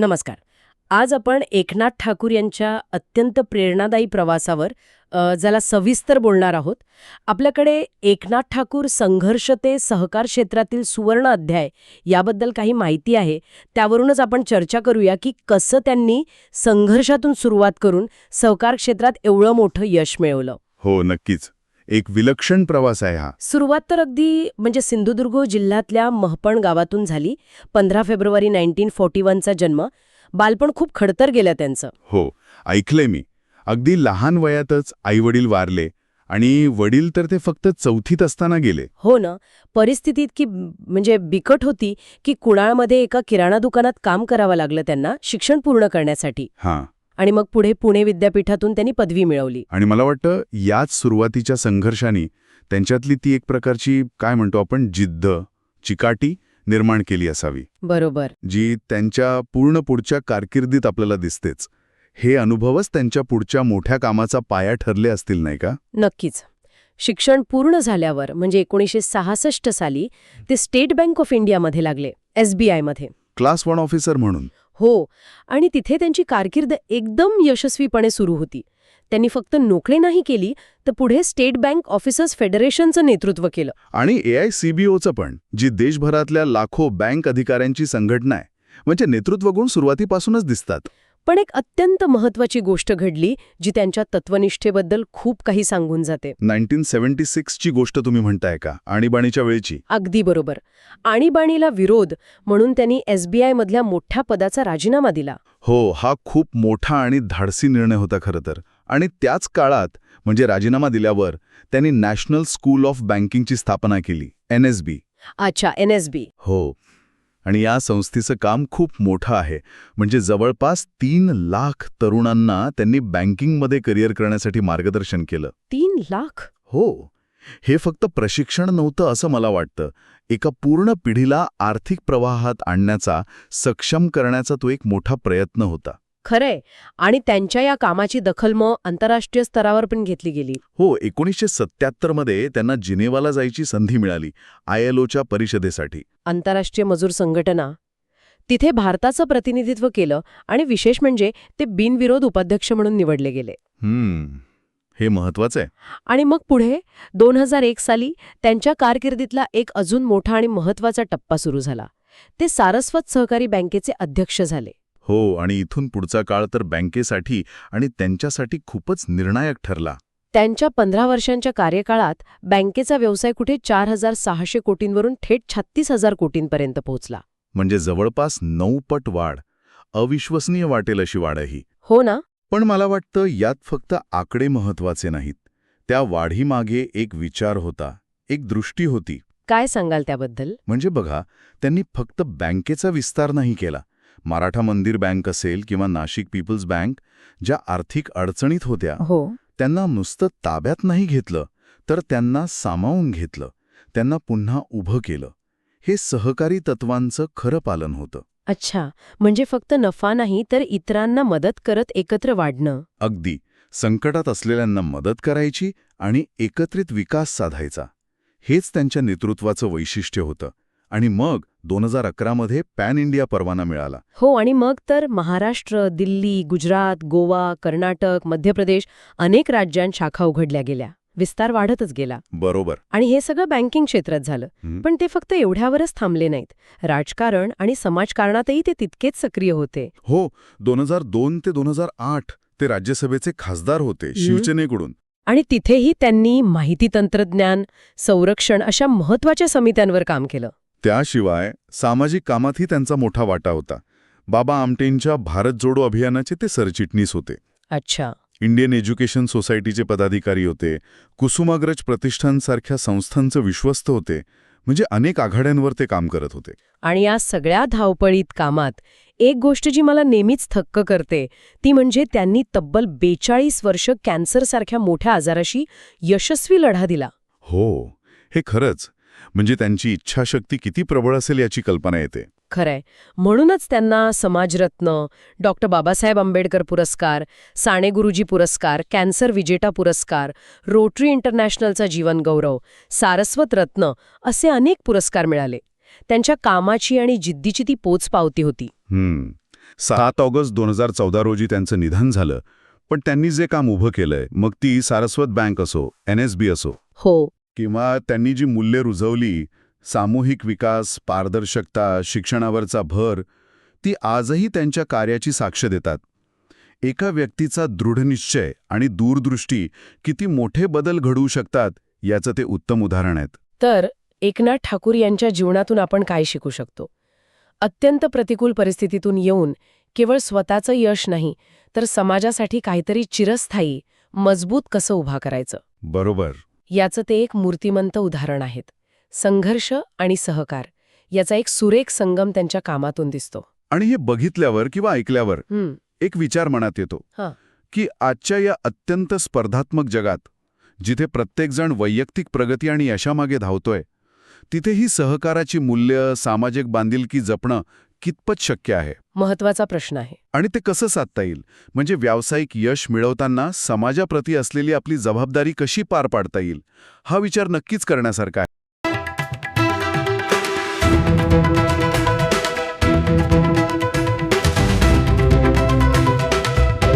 नमस्कार. आज आपण एकनाथ ठाकूर यांच्या अत्यंत प्रेरणादायी प्रवासावर ज्याला जरा सविस्तर बोलणार आहोत. आपल्याकडे एकनाथ ठाकूर संघर्ष ते सहकार क्षेत्रातील सुवर्ण अध्याय याबद्दल काही माहिती आहे. त्यावरूनच आपण चर्चा करूया की कसं त्यांनी संघर्षातून सुरुवात करून सहकार क्षेत्रात एवढं मोठं यश मिळवलं. हो नक्कीच. एक विलक्षण प्रवास आहे हा. सुरुवात तर अगदी म्हणजे सिंधुदुर्ग जिल्ह्यातल्या महपण गावातून झाली. पंधरा फेब्रुवारी नाईन्टीन फोर्टी वनचा जन्म. बालपण खूप खडतर गेलं त्यांचं. हो ऐकलंय मी. अगदी लहान वयातच आईवडील वारले आणि वडील तर ते फक्त चौथीत असताना गेले. हो ना. परिस्थिती इतकी म्हणजे बिकट होती की कुणाळमध्ये एका किराणा दुकानात काम करावं लागलं त्यांना शिक्षण पूर्ण करण्यासाठी. हां. आणि मग पुढे पुणे विद्यापीठातून त्यांनी पदवी मिळवली. आणि मला वाटतं याच सुरुवातीच्या संघर्षाने त्यांच्यातली ती एक प्रकारची काय म्हणतो आपण जिद्द चिकाटी निर्माण केली असावी. बरोबर. जी त्यांच्या पूर्ण पुढच्या कारकिर्दीत आपल्याला दिसतेच. हे अनुभवच त्यांच्या पुढच्या मोठ्या कामाचा पाया ठरले असतील नाही का? नक्कीच. शिक्षण पूर्ण झाल्यावर म्हणजे एकोणीसशे सहासष्ट साली ते स्टेट बँक ऑफ इंडियामध्ये लागले एसबीआयमध्ये क्लास वन ऑफिसर म्हणून. हो. आणि तिथे त्यांची कारकीर्द एकदम यशस्वीपणे सुरू होती. त्यांनी फक्त नोकरी नाही केली तर पुढे स्टेट बँक ऑफिसर्स फेडरेशनचं नेतृत्व केलं. आणि ए आय सी बी पण जी देशभरातल्या लाखो बँक अधिकाऱ्यांची संघटना आहे म्हणजे नेतृत्व गुण सुरुवातीपासूनच दिसतात. पण एक अत्यंत महत्वाची गोष्ट घडली जी त्यांच्या तत्वनिष्ठेबद्दल खूप काही सांगून जाते. नाईन्टीन सेव्हन्टी सिक्सची गोष्ट तुम्ही म्हणताय का? आणीबाणीच्या वेळची. अगदी बरोबर. आणीबाणीला विरोध म्हणून त्यांनी एसबीआय मधल्या मोठ्या पदाचा राजीनामा दिला. हो हा खूप मोठा आणि धाडसी निर्णय होता खरं तर. आणि त्याच काळात म्हणजे राजीनामा दिल्यावर त्यांनी नॅशनल स्कूल ऑफ बँकिंगची स्थापना केली एन एस बी. अच्छा एनएसबी हो. आणि या संस्थेचं काम खूप मोठं आहे. म्हणजे जवळपास तीन लाख तरुणांना त्यांनी बँकिंगमध्ये करिअर करण्यासाठी मार्गदर्शन केलं. तीन लाख? हो. हे फक्त प्रशिक्षण नव्हतं असं मला वाटतं. एका पूर्ण पिढीला आर्थिक प्रवाहात आणण्याचा सक्षम करण्याचा तो एक मोठा प्रयत्न होता. खरंय. आणि त्यांच्या या कामाची दखल मग आंतरराष्ट्रीय स्तरावर पण घेतली गेली. हो एकोणीसशे सत्त्याहत्तरमध्ये त्यांना जिनेवाला जायची संधी मिळाली आय एल ओच्या परिषदेसाठी. आंतरराष्ट्रीय मजूर संघटना. तिथे भारताचं प्रतिनिधित्व केलं आणि विशेष म्हणजे ते बिनविरोध उपाध्यक्ष म्हणून निवडले गेले. हम्म हे महत्वाचं आहे. आणि मग पुढे दोन हजार एक साली त्यांच्या कारकिर्दीतला एक अजून मोठा आणि महत्त्वाचा टप्पा सुरू झाला. ते सारस्वत सहकारी बँकेचे अध्यक्ष झाले. हो आणि इथून पुढचा काळ तर बँकेसाठी आणि त्यांच्यासाठी खूपच निर्णायक ठरला. त्यांच्या पंधरा वर्षांच्या कार्यकाळात बँकेचा व्यवसाय कुठे चार हजार सहाशे कोटींवरून थेट छत्तीस हजार कोटींपर्यंत पोहोचला. म्हणजे जवळपास नऊ पट वाढ. अविश्वसनीय वाटेल अशी वाढ आहे ही हो ना? पण मला वाटतं यात फक्त आकडे महत्त्वाचे नाहीत. त्या वाढीमागे एक विचार होता एक दृष्टी होती. काय सांगाल त्याबद्दल? म्हणजे बघा त्यांनी फक्त बँकेचा विस्तार नाही केला. मराठा मंदिर बँक असेल किंवा नाशिक पीपल्स बँक ज्या आर्थिक अडचणीत होत्या हो. त्यांना नुसतं ताब्यात नाही घेतलं तर त्यांना सामावून घेतलं त्यांना पुन्हा उभं केलं. हे सहकारी तत्वांचं खरं पालन होतं. अच्छा. म्हणजे फक्त नफा नाही तर इतरांना मदत करत एकत्र वाढणं. अगदी. संकटात असलेल्यांना मदत करायची आणि एकत्रित विकास साधायचा. हेच त्यांच्या नेतृत्वाचं वैशिष्ट्य होतं. आणि मग दोन हजार अकरामध्ये पॅन इंडिया परवाना मिळाला. हो आणि मग तर महाराष्ट्र दिल्ली गुजरात गोवा कर्नाटक मध्य प्रदेश अनेक राज्यांत शाखा उघडल्या गेल्या. विस्तार वाढतच गेला. बरोबर. आणि हे सगळं बँकिंग क्षेत्रात झालं. पण ते फक्त एवढ्यावरच थांबले नाहीत. राजकारण आणि समाजकारणातही ते तितकेच सक्रिय होते. हो दोन हजार दोन ते दोन हजार आठ ते राज्यसभेचे खासदार होते शिवसेनेकडून. आणि तिथेही त्यांनी माहिती तंत्रज्ञान संरक्षण अशा महत्त्वाच्या समित्यांवर काम केलं. त्याशिवाय सामाजिक कामातही त्यांचा मोठा वाटा होता. बाबा आमटेंच्या भारत जोडो अभियानाचे ते सरचिटणीस होते. अच्छा. इंडियन एज्युकेशन सोसायटीचे पदाधिकारी होते. कुसुमाग्रज प्रतिष्ठानसारख्या संस्थांचं विश्वस्त होते. म्हणजे अनेक आघाड्यांवर ते काम करत होते. आणि या सगळ्या धावपळीत कामात एक गोष्ट जी मला नेहमीच थक्क करते ती म्हणजे त्यांनी तब्बल बेचाळीस वर्ष कॅन्सरसारख्या मोठ्या आजाराशी यशस्वी लढा दिला. हो हे खरंच. म्हणजे त्यांची इच्छाशक्ती किती प्रबळ असेल याची कल्पना येते. खरंय. म्हणूनच त्यांना समाजरत्न डॉक्टर बाबासाहेब आंबेडकर पुरस्कार साने गुरुजी पुरस्कार कॅन्सर विजेता पुरस्कार रोटरी इंटरनॅशनलचा जीवन गौरव सारस्वत रत्न असे अनेक पुरस्कार मिळाले. त्यांच्या कामाची आणि जिद्दीची ती पोच पावती होती. सात ऑगस्ट दोन हजार चौदा रोजी त्यांचं निधन झालं पण त्यांनी जे काम उभं केलंय मग ती सारस्वत बँक असो एन एस बी असो. हो. किंवा त्यांनी जी मूल्य रुजवली सामूहिक विकास पारदर्शकता शिक्षणावरचा भर ती आजही त्यांच्या कार्याची साक्ष देतात. एका व्यक्तीचा दृढनिश्चय आणि दूरदृष्टी किती मोठे बदल घडवू शकतात याचं ते उत्तम उदाहरण आहेत. तर एकनाथ ठाकूर यांच्या जीवनातून आपण काय शिकू शकतो? अत्यंत प्रतिकूल परिस्थितीतून येऊन केवळ स्वतःचं यश नाही तर समाजासाठी काहीतरी चिरस्थायी मजबूत कसं उभा करायचं? बरोबर. याचं ते एक मूर्तिमंत उदाहरण आहेत. संघर्ष आणि सहकार. याचा एक सुरेख संगम त्यांच्या कामातून दिसतो. आणि हे बघितल्यावर किंवा ऐकल्यावर एक विचार मनात येतो. की आजच्या या अत्यंत स्पर्धात्मक जगात जिथे प्रत्येकजण वैयक्तिक प्रगती आणि यशामागे धावतोय तिथे ही सहकाराची मूल्य सामाजिक बांधिलकी जपणं कितपत शक्य आहे? महत्त्वाचा प्रश्न आहे. आणि ते कसं साधता येईल? म्हणजे व्यावसायिक यश मिळवताना समाजाप्रती असलेली आपली जबाबदारी कशी पार पाडता येईल? हा विचार नक्कीच करण्यासारखा आहे.